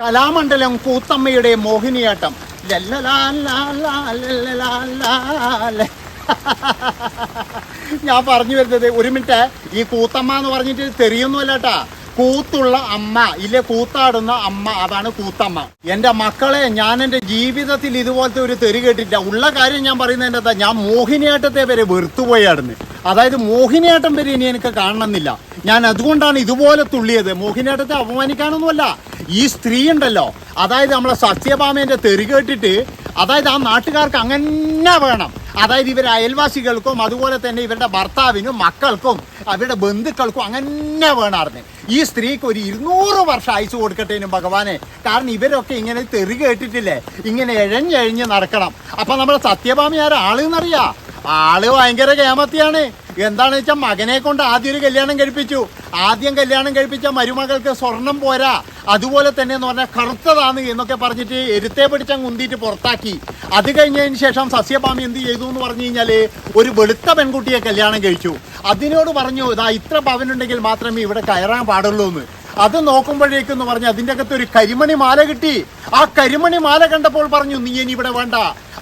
കലാമണ്ഡലം കൂത്തമ്മയുടെ മോഹിനിയാട്ടം. ഞാൻ പറഞ്ഞു വരുന്നത് ഒരു മിനിറ്റ് ഈ കൂത്തമ്മ എന്ന് പറഞ്ഞിട്ട് തെറിയൊന്നുമല്ലട്ടാ കൂത്തുള്ള അമ്മ ഇല്ലേ കൂത്താടുന്ന അമ്മ അതാണ് കൂത്തമ്മ. എന്റെ മക്കളെ ഞാൻ എന്റെ ജീവിതത്തിൽ ഇതുപോലത്തെ ഒരു തെറി കേട്ടിട്ടില്ല. ഉള്ള കാര്യം ഞാൻ പറയുന്നതിന്റെ എന്താ ഞാൻ മോഹിനിയാട്ടത്തെ വരെ വെറുത്തുപോയാടുന്നു അതായത് മോഹിനിയാട്ടം വരെ ഇനി എനിക്ക് കാണണമെന്നില്ല. ഞാൻ അതുകൊണ്ടാണ് ഇതുപോലെ തുള്ളിയത്. മോഹിനിയാട്ടത്തെ അപമാനിക്കാനൊന്നുമല്ല. ഈ സ്ത്രീ ഉണ്ടല്ലോ അതായത് നമ്മളെ സത്യഭാമേന്റെ തെറി കേട്ടിട്ട് അതായത് ആ നാട്ടുകാർക്ക് അങ്ങനെ വേണം. അതായത് ഇവരെ അയൽവാസികൾക്കും അതുപോലെ തന്നെ ഇവരുടെ ഭർത്താവിനും മക്കൾക്കും അവരുടെ ബന്ധുക്കൾക്കും അങ്ങനെ വേണമായിരുന്നു ഈ സ്ത്രീക്ക് ഒരു ഇരുന്നൂറ് വർഷം അയച്ചു കൊടുക്കട്ടേനും ഭഗവാനെ. കാരണം ഇവരൊക്കെ ഇങ്ങനെ തെറി കേട്ടിട്ടില്ലേ? ഇങ്ങനെ എഴഞ്ഞഴിഞ്ഞ് നടക്കണം. അപ്പൊ നമ്മുടെ സത്യഭാമി ആരാ? ആളെന്നറിയാ? ആൾ ഭയങ്കര കേമത്തിയാണ്. എന്താണെന്ന് വെച്ചാൽ മകനെ കൊണ്ട് ആദ്യം ഒരു കല്യാണം കഴിപ്പിച്ചു. ആദ്യം കല്യാണം കഴിപ്പിച്ച മരുമകൾക്ക് സ്വർണം പോരാ. അതുപോലെ തന്നെ എന്ന് പറഞ്ഞാൽ കറുത്തതാണ് എന്നൊക്കെ പറഞ്ഞിട്ട് എരുത്തെ പിടിച്ചാൽ കുന്തിയിട്ട് പുറത്താക്കി. അത് കഴിഞ്ഞതിന് ശേഷം സസ്യഭാമി എന്ത് ചെയ്തു എന്ന് പറഞ്ഞു കഴിഞ്ഞാൽ ഒരു വെളുത്ത പെൺകുട്ടിയെ കല്യാണം കഴിച്ചു. അതിനോട് പറഞ്ഞു ഇതാ ഇത്ര പവനുണ്ടെങ്കിൽ മാത്രമേ ഇവിടെ കയറാൻ പാടുള്ളൂ എന്ന്. അത് നോക്കുമ്പോഴേക്കും എന്ന് പറഞ്ഞ് അതിന്റെ അകത്ത് ഒരു കരിമണി മാല കിട്ടി. ആ കരിമണി മാല കണ്ടപ്പോൾ പറഞ്ഞു നീ ഇനി ഇവിടെ വേണ്ട.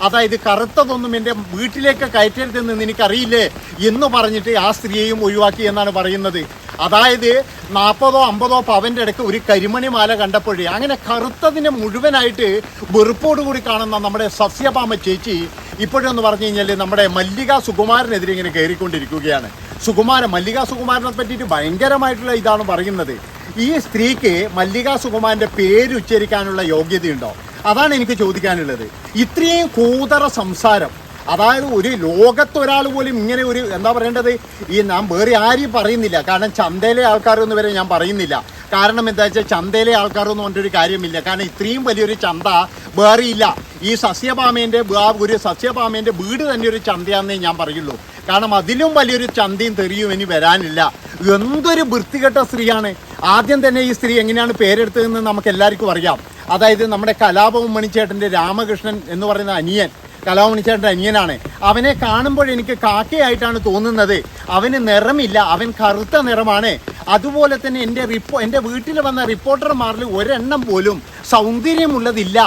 അതായത് കറുത്തതൊന്നും എന്റെ വീട്ടിലേക്ക് കയറ്റരുതെന്ന് നിനക്കറിയില്ലേ? എന്ന് പറഞ്ഞിട്ട് ആ സ്ത്രീയെയും ഒഴിവാക്കി എന്നാണ് പറയുന്നത്. അതായത് നാൽപ്പതോ അമ്പതോ പവന്റെ ഇടയ്ക്ക് ഒരു കരിമണി മാല കണ്ടപ്പോഴേ അങ്ങനെ കറുത്തതിനെ മുഴുവനായിട്ട് വെറുപ്പോടുകൂടി കാണുന്ന നമ്മുടെ സസ്യപാമ ചേച്ചി ഇപ്പോഴെന്ന് പറഞ്ഞു കഴിഞ്ഞാൽ നമ്മുടെ മല്ലിക സുകുമാരനെതിരെ ഇങ്ങനെ കയറിക്കൊണ്ടിരിക്കുകയാണ്. സുകുമാരൻ മല്ലിക സുകുമാരനെ പറ്റിയിട്ട് ഭയങ്കരമായിട്ടുള്ള ഇതാണ് പറയുന്നത്. ഈ സ്ത്രീക്ക് മല്ലിക സുകുമാരന്റെ പേര് ഉച്ചരിക്കാനുള്ള യോഗ്യതയുണ്ടോ? അതാണ് എനിക്ക് ചോദിക്കാനുള്ളത്. ഇത്രയും കൂതറ സംസാരം അതായത് ഒരു ലോകത്തൊരാൾ പോലും ഇങ്ങനെ ഒരു എന്താ പറയേണ്ടത്? ഈ ഞാൻ വേറെ ആരെയും പറയുന്നില്ല. കാരണം ചന്തയിലെ ആൾക്കാരൊന്നും വരെ ഞാൻ പറയുന്നില്ല. കാരണം എന്താ വെച്ചാൽ ചന്തയിലെ ആൾക്കാരൊന്നും പറഞ്ഞൊരു കാര്യമില്ല. കാരണം ഇത്രയും വലിയൊരു ചന്ത വേറെയില്ല ഈ സസ്യഭാമേന്റെ ഒരു സസ്യഭാമേന്റെ വീട് തന്നെ ഒരു ചന്തയാണെന്നേ ഞാൻ പറയുള്ളൂ. കാരണം അതിലും വലിയൊരു ചന്തയും തെറിയും ഇനി വരാനില്ല. എന്തൊരു വൃത്തികെട്ട സ്ത്രീയാണ്. ആദ്യം തന്നെ ഈ സ്ത്രീ എങ്ങനെയാണ് പേരെടുത്തതെന്ന് നമുക്ക് എല്ലാവർക്കും അറിയാം. അതായത് നമ്മുടെ കലാപവും മണിച്ചേട്ടന്റെ രാമകൃഷ്ണൻ എന്ന് പറയുന്ന അനിയൻ. കലാമണിച്ചേട്ടന്റെ അനിയനാണ്. അവനെ കാണുമ്പോൾ എനിക്ക് കാക്കയായിട്ടാണ് തോന്നുന്നത്. അവന് നിറമില്ല അവൻ കറുത്ത നിറമാണ്. അതുപോലെ തന്നെ എന്റെ റിപ്പോ എന്റെ വീട്ടിൽ വന്ന റിപ്പോർട്ടർമാരിൽ ഒരെണ്ണം പോലും സൗന്ദര്യമുള്ളതില്ല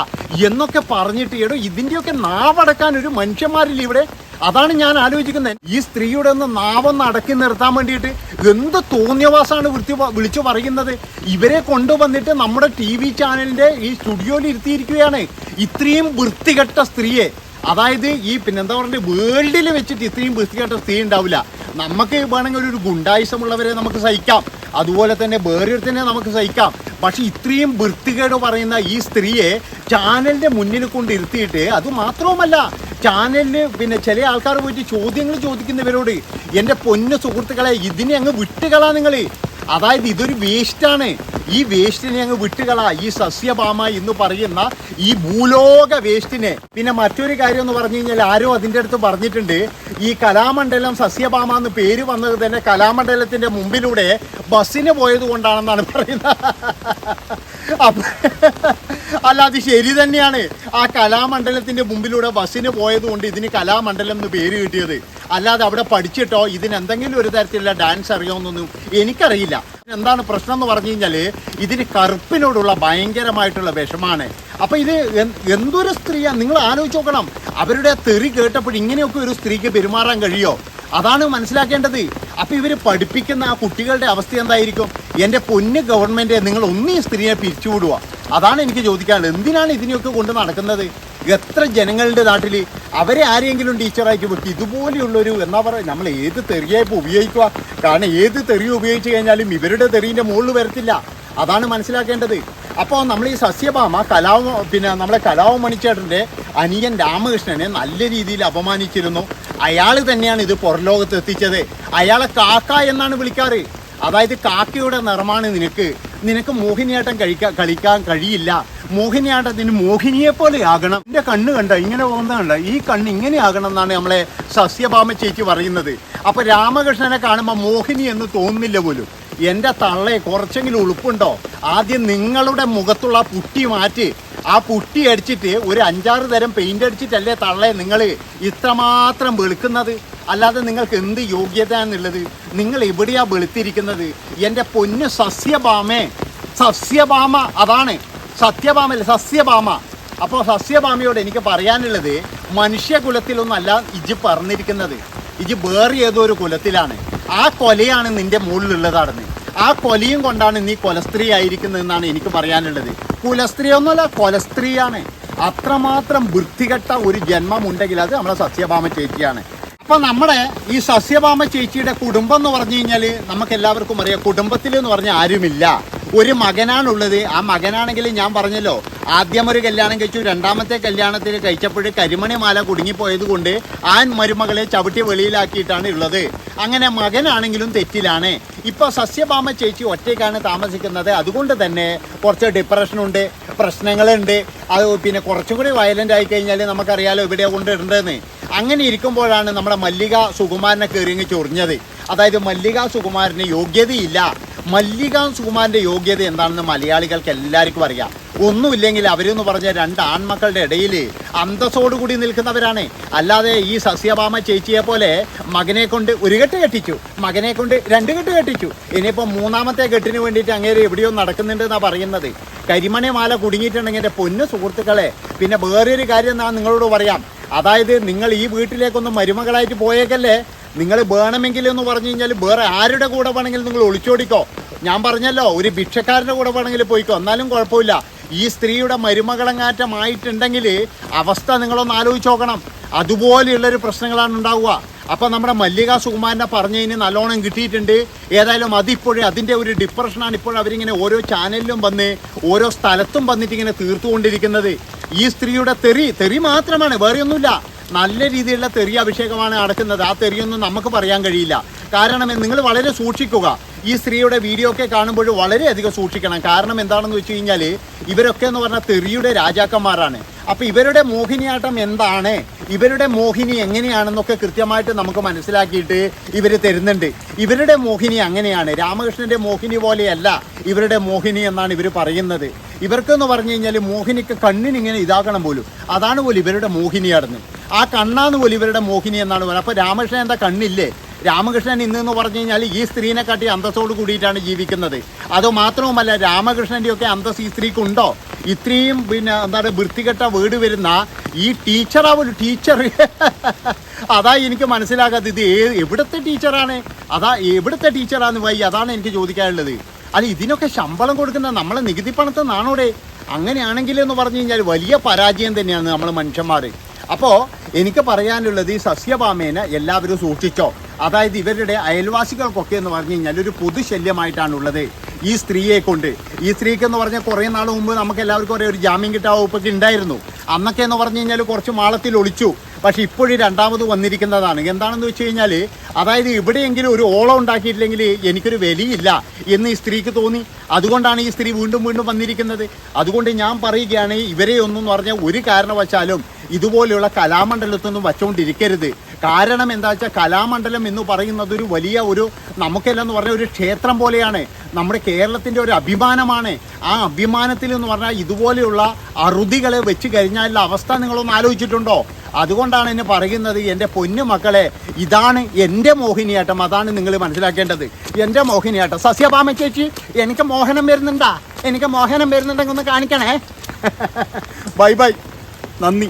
എന്നൊക്കെ പറഞ്ഞിട്ട് എടോ ഇതിന്റെയൊക്കെ നാവടക്കാൻ ഒരു മനുഷ്യന്മാരില്ല ഇവിടെ? അതാണ് ഞാൻ ആലോചിക്കുന്നത്. ഈ സ്ത്രീയുടെ ഒന്ന് നാവൊന്ന് അടക്കി നിർത്താൻ വേണ്ടിയിട്ട് എന്ത് തോന്നിയവാസാണ് വൃത്തി വിളിച്ചു പറയുന്നത്? ഇവരെ കൊണ്ടുവന്നിട്ട് നമ്മുടെ ടി വി ചാനലിന്റെ ഈ സ്റ്റുഡിയോയിൽ ഇരുത്തിയിരിക്കുകയാണ്. ഇത്രയും വൃത്തികെട്ട സ്ത്രീയെ അതായത് ഈ പിന്നെന്താ പറയുക വേൾഡിൽ വെച്ചിട്ട് ഇത്രയും വൃത്തികെട്ട സ്ത്രീ ഉണ്ടാവില്ല. നമുക്ക് വേണമെങ്കിൽ ഒരു ഗുണ്ടായുസമുള്ളവരെ നമുക്ക് സഹിക്കാം. അതുപോലെ തന്നെ വേറൊരുത്തന്നെ നമുക്ക് സഹിക്കാം. പക്ഷെ ഇത്രയും വൃത്തികേട് പറയുന്ന ഈ സ്ത്രീയെ ചാനലിന്റെ മുന്നിൽ കൊണ്ടിരുത്തിയിട്ട് അത് മാത്രവുമല്ല ചാനലിന് പിന്നെ ചില ആൾക്കാർ പോയിട്ട് ചോദ്യങ്ങൾ ചോദിക്കുന്നവരോട് എന്റെ പൊന്നു സുഹൃത്തുക്കളെ ഇതിനെ അങ്ങ് വിട്ടുകളാ നിങ്ങൾ അതായത് ഇതൊരു വേസ്റ്റാണ്. ഈ വേസ്റ്റിനെ അങ്ങ് വിട്ടുകള. ഈ സസ്യഭാമ എന്ന് പറയുന്ന ഈ ഭൂലോക വേസ്റ്റിനെ. പിന്നെ മറ്റൊരു കാര്യം എന്ന് പറഞ്ഞു കഴിഞ്ഞാൽ ആരോ അതിന്റെ അടുത്ത് പറഞ്ഞിട്ടുണ്ട്. ഈ കലാമണ്ഡലം സസ്യഭാമ എന്ന് പേര് വന്നത് തന്നെ കലാമണ്ഡലത്തിന്റെ മുമ്പിലൂടെ ബസ്സിന് പോയത് കൊണ്ടാണെന്നാണ് പറയുന്നത്. അപ്പൊ അല്ല അത് ശരി തന്നെയാണ്. ആ കലാമണ്ഡലത്തിന്റെ മുമ്പിലൂടെ ബസ്സിന് പോയത് കൊണ്ട് ഇതിന് കലാമണ്ഡലം എന്ന് പേര് കിട്ടിയത്. അല്ലാതെ അവിടെ പഠിച്ചിട്ടോ ഇതിന് എന്തെങ്കിലും ഒരു തരത്തിലുള്ള ഡാൻസ് അറിയാമെന്നൊന്നും എനിക്കറിയില്ല. എന്താണ് പ്രശ്നം എന്ന് പറഞ്ഞു കഴിഞ്ഞാൽ ഇതിന് കറുപ്പിനോടുള്ള ഭയങ്കരമായിട്ടുള്ള വിഷമാണ്. അപ്പൊ ഇത് എന്തൊരു സ്ത്രീയാണ് നിങ്ങൾ ആലോചിച്ച് നോക്കണം. അവരുടെ തെറി കേട്ടപ്പോൾ ഇങ്ങനെയൊക്കെ ഒരു സ്ത്രീക്ക് പെരുമാറാൻ കഴിയോ? അതാണ് മനസ്സിലാക്കേണ്ടത്. അപ്പൊ ഇവർ പഠിപ്പിക്കുന്ന ആ കുട്ടികളുടെ അവസ്ഥ എന്തായിരിക്കും? എന്റെ പൊന്ന് ഗവൺമെന്റ് നിങ്ങൾ ഒന്നീ സ്ത്രീയെ പിരിച്ചുവിടുക അതാണ് എനിക്ക് ചോദിക്കാനുള്ളത്. എന്തിനാണ് ഇതിനെയൊക്കെ കൊണ്ട് നടക്കുന്നത്? എത്ര ജനങ്ങളുടെ നാട്ടിൽ അവരെ ആരെങ്കിലും ടീച്ചറാക്കി വെക്കും ഇതുപോലെയുള്ളൊരു എന്താ പറയുക നമ്മൾ ഏത് തെറിയായിപ്പോൾ ഉപയോഗിക്കുക? കാരണം ഏത് തെറി ഉപയോഗിച്ച് കഴിഞ്ഞാലും ഇവരുടെ തെറിന്റെ മുകളിൽ വരത്തില്ല. അതാണ് മനസ്സിലാക്കേണ്ടത്. അപ്പോൾ നമ്മൾ ഈ സസ്യഭാമ കലാവ പിന്നെ നമ്മളെ കലാവ മണിച്ചേട്ടന്റെ അനിയൻ രാമകൃഷ്ണനെ നല്ല രീതിയിൽ അപമാനിച്ചിരുന്നു. അയാൾ തന്നെയാണ് ഇത് പുറലോകത്ത് എത്തിച്ചത്. അയാളെ കാക്ക എന്നാണ് വിളിക്കാറ്. അതായത് കാക്കയുടെ നിറമാണ് നിനക്ക്. നിനക്ക് മോഹിനിയാട്ടം കഴിക്കാൻ കളിക്കാൻ കഴിയില്ല. മോഹിനിയാട്ടത്തിന് മോഹിനിയെ പോലെ ആകണം. എന്റെ കണ്ണ് കണ്ട? ഇങ്ങനെ പോകുന്ന കണ്ട? ഈ കണ്ണ് ഇങ്ങനെ ആകണം എന്നാണ് നമ്മളെ സസ്യഭാമ ചേച്ചി പറയുന്നത്. അപ്പൊ രാമകൃഷ്ണനെ കാണുമ്പോൾ മോഹിനി എന്ന് തോന്നുന്നില്ല പോലും. എന്റെ തള്ളയെ കുറച്ചെങ്കിലും ഉളുപ്പുണ്ടോ? ആദ്യം നിങ്ങളുടെ മുഖത്തുള്ള പുട്ടി മാറ്റി ആ പുട്ടി അടിച്ചിട്ട് ഒരു അഞ്ചാറ് തരം പെയിന്റ് അടിച്ചിട്ടല്ലേ തള്ളേ നിങ്ങൾ ഇത്രമാത്രം വെളുക്കുന്നത്. അല്ലാതെ നിങ്ങൾക്ക് എന്ത് യോഗ്യത എന്നുള്ളത് നിങ്ങൾ എവിടെയാ വെളുത്തിരിക്കുന്നത്? എന്റെ പൊന്ന് സസ്യഭാമേ. സസ്യഭാമ അതാണ്. സത്യഭാമല്ല സസ്യഭാമ. അപ്പോൾ സസ്യഭാമയോട് എനിക്ക് പറയാനുള്ളത് മനുഷ്യകുലത്തിലൊന്നല്ല ഇജ് പറഞ്ഞിരിക്കുന്നത്. ഇജ് വേറെ ഏതോ ഒരു കുലത്തിലാണ്. ആ കൊലയാണ് നിന്റെ മുകളിലുള്ളതാണെന്ന്. ആ കൊലയും കൊണ്ടാണ് നീ കൊലസ്ത്രീ ആയിരിക്കുന്നതെന്നാണ് എനിക്ക് പറയാനുള്ളത്. കുലസ്ത്രീ ഒന്നുമല്ല കൊലസ്ത്രീയാണ്. അത്രമാത്രം വൃത്തികെട്ട ഒരു ജന്മം ഉണ്ടെങ്കിൽ അത് നമ്മളെ സസ്യഭാമ ചേച്ചിയാണ്. അപ്പോൾ നമ്മുടെ ഈ സസ്യഭാമ ചേച്ചിയുടെ കുടുംബം എന്ന് പറഞ്ഞു കഴിഞ്ഞാൽ നമുക്ക് എല്ലാവർക്കും അറിയാം കുടുംബത്തിൽ എന്ന് പറഞ്ഞാൽ ആരുമില്ല. ഒരു മകനാണുള്ളത്. ആ മകനാണെങ്കിൽ ഞാൻ പറഞ്ഞല്ലോ ആദ്യം ഒരു കല്യാണം കഴിച്ചു രണ്ടാമത്തെ കല്യാണത്തിൽ കഴിച്ചപ്പോൾ കരിമണിമാല കുടുങ്ങിപ്പോയത് കൊണ്ട് ആൻ മരുമകളെ ചവിട്ടി വെളിയിലാക്കിയിട്ടാണ് ഉള്ളത്. അങ്ങനെ മകനാണെങ്കിലും തെറ്റിലാണ്. ഇപ്പൊ സസ്യഭാമ ചേച്ചി ഒറ്റയ്ക്കാണ് താമസിക്കുന്നത്. അതുകൊണ്ട് തന്നെ കുറച്ച് ഡിപ്രഷനുണ്ട് പ്രശ്നങ്ങളുണ്ട്. അത് പിന്നെ കുറച്ചും കൂടി വയലന്റ് ആയി കഴിഞ്ഞാൽ നമുക്കറിയാലോ ഇവിടെ കൊണ്ട് ഇടേണ്ടതെന്ന് അങ്ങനെ ഇരിക്കുമ്പോഴാണ് നമ്മുടെ മല്ലിക സുകുമാരനെ കയറിങ്ങി ചൊറിഞ്ഞത്. അതായത് മല്ലിക സുകുമാരന് യോഗ്യതയില്ല. മല്ലിക സുകുമാരന്റെ യോഗ്യത എന്താണെന്ന് മലയാളികൾക്ക് എല്ലാവർക്കും അറിയാം. ഒന്നുമില്ലെങ്കിൽ അവരെന്ന് പറഞ്ഞ രണ്ട് ആൺമക്കളുടെ ഇടയിൽ അന്തസ്സോടുകൂടി നിൽക്കുന്നവരാണ്. അല്ലാതെ ഈ സസ്യഭാമ ചേച്ചിയെ പോലെ മകനെ കൊണ്ട് ഒരു കെട്ട് കെട്ടിച്ചു മകനെ കൊണ്ട് രണ്ട് കെട്ട് കെട്ടിച്ചു. ഇനിയിപ്പോൾ മൂന്നാമത്തെ കെട്ടിന് വേണ്ടിയിട്ട് അങ്ങേര് എവിടെയോ നടക്കുന്നുണ്ട് എന്നാണ് പറയുന്നത്. കരിമണി മാല കുടുങ്ങിയിട്ടുണ്ടെങ്കിൽ എന്റെ പൊന്നു സുഹൃത്തുക്കളെ പിന്നെ വേറൊരു കാര്യം ഞാൻ നിങ്ങളോട് പറയാം. അതായത് നിങ്ങൾ ഈ വീട്ടിലേക്കൊന്ന് മരുമകളായിട്ട് പോയേക്കല്ലേ? നിങ്ങൾ വേണമെങ്കിൽ എന്ന് പറഞ്ഞു കഴിഞ്ഞാൽ വേറെ ആരുടെ കൂടെ വേണമെങ്കിലും നിങ്ങൾ ഒളിച്ചോടിക്കോ. ഞാൻ പറഞ്ഞല്ലോ ഒരു ഭിക്ഷക്കാരന്റെ കൂടെ വേണമെങ്കിൽ പോയിക്കോ എന്നാലും കുഴപ്പമില്ല. ഈ സ്ത്രീയുടെ മരുമകളങ്ങാറ്റമായിട്ടുണ്ടെങ്കിൽ അവസ്ഥ നിങ്ങളൊന്ന് ആലോചിച്ച് നോക്കണം. അതുപോലെയുള്ളൊരു പ്രശ്നങ്ങളാണ് ഉണ്ടാവുക. അപ്പോൾ നമ്മുടെ മല്ലിക സുകുമാരനെ പറഞ്ഞതിന് നല്ലോണം കിട്ടിയിട്ടുണ്ട്. ഏതായാലും അതിപ്പോഴേ അതിന്റെ ഒരു ഡിപ്രഷനാണ് ഇപ്പോൾ അവരിങ്ങനെ ഓരോ ചാനലിലും വന്ന് ഓരോ സ്ഥലത്തും വന്നിട്ട് ഇങ്ങനെ തീർത്തുകൊണ്ടിരിക്കുന്നത്. ഈ സ്ത്രീയുടെ തെറി തെറി മാത്രമാണ് വേറെ ഒന്നുമില്ല നല്ല രീതിയിലുള്ള തെറി അഭിഷേകമാണ് നടക്കുന്നത്. ആ തെറിയൊന്നും നമുക്ക് പറയാൻ കഴിയില്ല. കാരണം നിങ്ങൾ വളരെ സൂക്ഷിക്കുക. ഈ സ്ത്രീയുടെ വീഡിയോ ഒക്കെ കാണുമ്പോൾ വളരെയധികം സൂക്ഷിക്കണം. കാരണം എന്താണെന്ന് വെച്ച് കഴിഞ്ഞാൽ ഇവരൊക്കെ എന്ന് പറഞ്ഞാൽ തെറിയുടെ രാജാക്കന്മാരാണ്. അപ്പോൾ ഇവരുടെ മോഹിനിയാട്ടം എന്താണ്? ഇവരുടെ മോഹിനി എങ്ങനെയാണെന്നൊക്കെ കൃത്യമായിട്ട് നമുക്ക് മനസ്സിലാക്കിയിട്ട് ഇവർ തരുന്നുണ്ട്. ഇവരുടെ മോഹിനി അങ്ങനെയാണ്. രാമകൃഷ്ണന്റെ മോഹിനി പോലെയല്ല ഇവരുടെ മോഹിനി എന്നാണ് ഇവർ പറയുന്നത്. ഇവർക്കെന്ന് പറഞ്ഞു കഴിഞ്ഞാൽ മോഹിനിക്ക് കണ്ണിനിങ്ങനെ ഇതാക്കണം പോലും. അതാണ് പോലും ഇവരുടെ മോഹിനിയാടുന്നത് ആ കണ്ണാന്ന് പോലും ഇവരുടെ മോഹിനി എന്നാണ് പറയുന്നത്. അപ്പോൾ രാമകൃഷ്ണൻ എന്താ കണ്ണില്ലേ? രാമകൃഷ്ണൻ ഇന്ന് എന്ന് പറഞ്ഞു കഴിഞ്ഞാൽ ഈ സ്ത്രീനെ കാട്ടി അന്തസ്സോട് കൂടിയിട്ടാണ് ജീവിക്കുന്നത്. അത് മാത്രവുമല്ല രാമകൃഷ്ണന്റെ ഒക്കെ അന്തസ് ഈ സ്ത്രീക്കുണ്ടോ? ഇത്രയും പിന്നെ എന്താണ് വൃത്തികെട്ട വീട് വരുന്ന ഈ ടീച്ചറാ ടീച്ചർ അതാ എനിക്ക് മനസ്സിലാകാത്തത്. ഇത് ഏത് എവിടുത്തെ ടീച്ചറാണ് അതാ എവിടുത്തെ ടീച്ചറാന്ന് വൈ അതാണ് എനിക്ക് ചോദിക്കാനുള്ളത്. അല്ല ഇതിനൊക്കെ ശമ്പളം കൊടുക്കുന്ന നമ്മളെ നികുതി പണത്തിൽ നിന്നാണോടെ അങ്ങനെയാണെങ്കിൽ എന്ന് പറഞ്ഞു കഴിഞ്ഞാൽ വലിയ പരാജയം തന്നെയാണ് നമ്മൾ മനുഷ്യന്മാർ അപ്പോൾ എനിക്ക് പറയാനുള്ളത് ഈ സസ്യപാമേനെ എല്ലാവരും സൂക്ഷിച്ചോ. അതായത് ഇവരുടെ അയൽവാസികൾക്കൊക്കെ എന്ന് പറഞ്ഞു കഴിഞ്ഞാൽ ഒരു പൊതുശല്യമായിട്ടാണുള്ളത് ഈ സ്ത്രീയെ കൊണ്ട്. ഈ സ്ത്രീക്ക് എന്ന് പറഞ്ഞാൽ കുറേ നാൾ മുമ്പ് നമുക്ക് എല്ലാവർക്കും ഒരേ ഒരു ജാമ്യം കിട്ടാ ഉണ്ടായിരുന്നു. അന്നൊക്കെ എന്ന് പറഞ്ഞു കഴിഞ്ഞാൽ കുറച്ച് മാളത്തിൽ ഒളിച്ചു. പക്ഷേ ഇപ്പോഴും രണ്ടാമത് വന്നിരിക്കുന്നതാണ്. എന്താണെന്ന് വെച്ച് കഴിഞ്ഞാൽ അതായത് ഇവിടെയെങ്കിലും ഒരു ഓളം ഉണ്ടാക്കിയിട്ടില്ലെങ്കിൽ എനിക്കൊരു വിലയില്ല എന്ന് ഈ സ്ത്രീക്ക് തോന്നി. അതുകൊണ്ടാണ് ഈ സ്ത്രീ വീണ്ടും വീണ്ടും വന്നിരിക്കുന്നത്. അതുകൊണ്ട് ഞാൻ പറയുകയാണ് ഇവരെ ഒന്നും പറഞ്ഞാൽ ഒരു കാരണവശാലും ഇതുപോലെയുള്ള കലാമണ്ഡലത്തൊന്നും വച്ചുകൊണ്ടിരിക്കരുത് കാരണം എന്താ വെച്ചാൽ കലാമണ്ഡലം എന്ന് പറയുന്നത് ഒരു വലിയ ഒരു നമുക്കെല്ലാം എന്ന് പറഞ്ഞ ഒരു ക്ഷേത്രം പോലെയാണ്. നമ്മുടെ കേരളത്തിന്റെ ഒരു അഭിമാനമാണ്. ആ അഭിമാനത്തിൽ എന്ന് പറഞ്ഞാൽ ഇതുപോലെയുള്ള അറുതികളെ വെച്ച് കഴിഞ്ഞാലുള്ള അവസ്ഥ നിങ്ങളൊന്ന് ആലോചിച്ചിട്ടുണ്ടോ? അതുകൊണ്ടാണ് എന്നെ പറയുന്നത് എന്റെ പൊന്നു മക്കളെ ഇതാണ് എന്റെ മോഹിനിയാട്ടം. അതാണ് നിങ്ങൾ മനസ്സിലാക്കേണ്ടത്. എന്റെ മോഹിനിയാട്ടം. സസ്യഭാമ ചേച്ചി എനിക്ക് മോഹനം വരുന്നുണ്ടാ? എനിക്ക് മോഹനം വരുന്നുണ്ടെങ്കിൽ ഒന്ന് കാണിക്കണേ. Bye bye. നന്ദി.